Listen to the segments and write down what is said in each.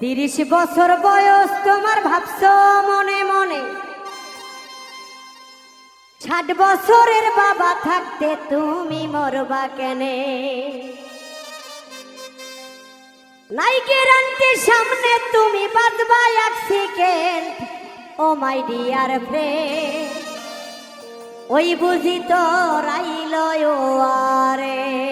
তিরিশ বছর বয়স, তোমার ভাবছ মনে মনে। ষাট বছরের বাবা থাকতে তুমি মরবা কেনে? নাই গ্যারান্টি সামনে তুমি বাজবা এক second oh my dear friend ওই বুঝি তো রাইল ও আরে।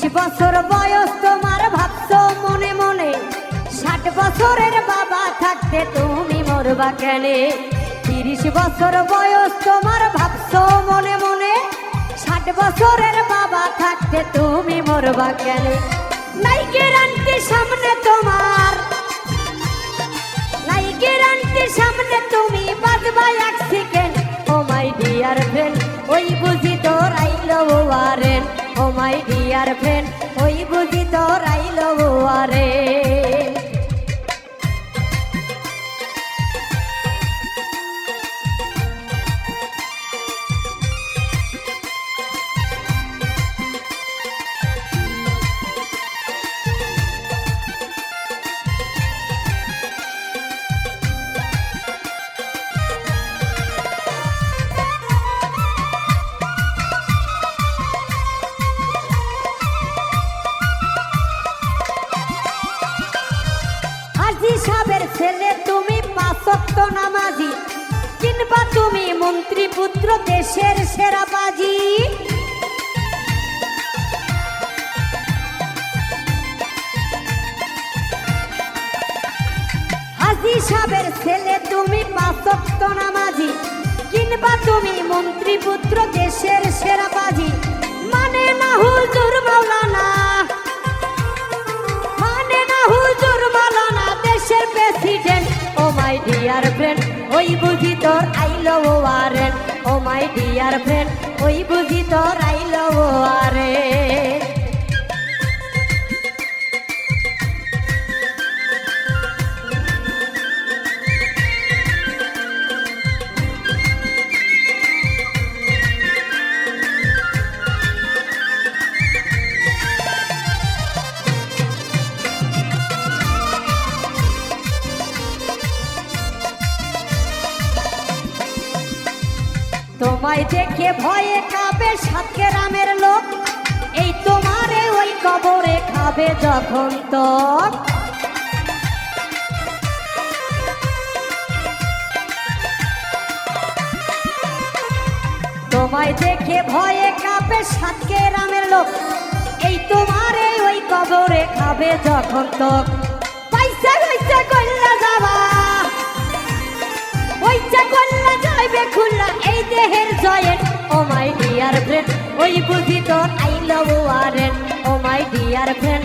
তিরিশ বছর বয়স তোমার ভাবছ মনে মনে। ষাট বছরের বাবা থাকতে তুমি মরবা কেনে? তিরিশ বছর বয়স তোমার ভাবছ মনে মনে। ষাট বছরের বাবা থাকতে তুমি মরবা কেনে? নাই guarantee oh my dear friend ওই বুঝি তো রাইল আরেন ছেলে তুমি পাঁচক্ত নামাজি, কিংবা তুমি মন্ত্রী পুত্র দেশের সেরা বাজি। হাজি সাহেবের ছেলে তুমি পাঁচক্ত নামাজি, কিংবা তুমি মন্ত্রী পুত্র ডিয়ার ফ্রেন্ড ওই বুঝি তোর আইলো ওয়ারেন ও মাই ডিয়ার ফ্রেন্ড ওই বুঝি তোর আইলো ওয়ারেন তোমায় দেখে ভয়ে কাবে সাতকে রামের লোক। এই তোমারে ওই কবরে খাবে যখন তো তোমায় দেখে ভয়ে কাবে সাতকে রামের লোক। এই তোমারে ওই কবরে খাবে যখন তো পয়সা পয়সা কল্লা যাবা। ওইটা কল্লা হইবে খুলনা, এই দেহের joint oh my dear friend ওই বুঝি তোর I love warrant oh my dear friend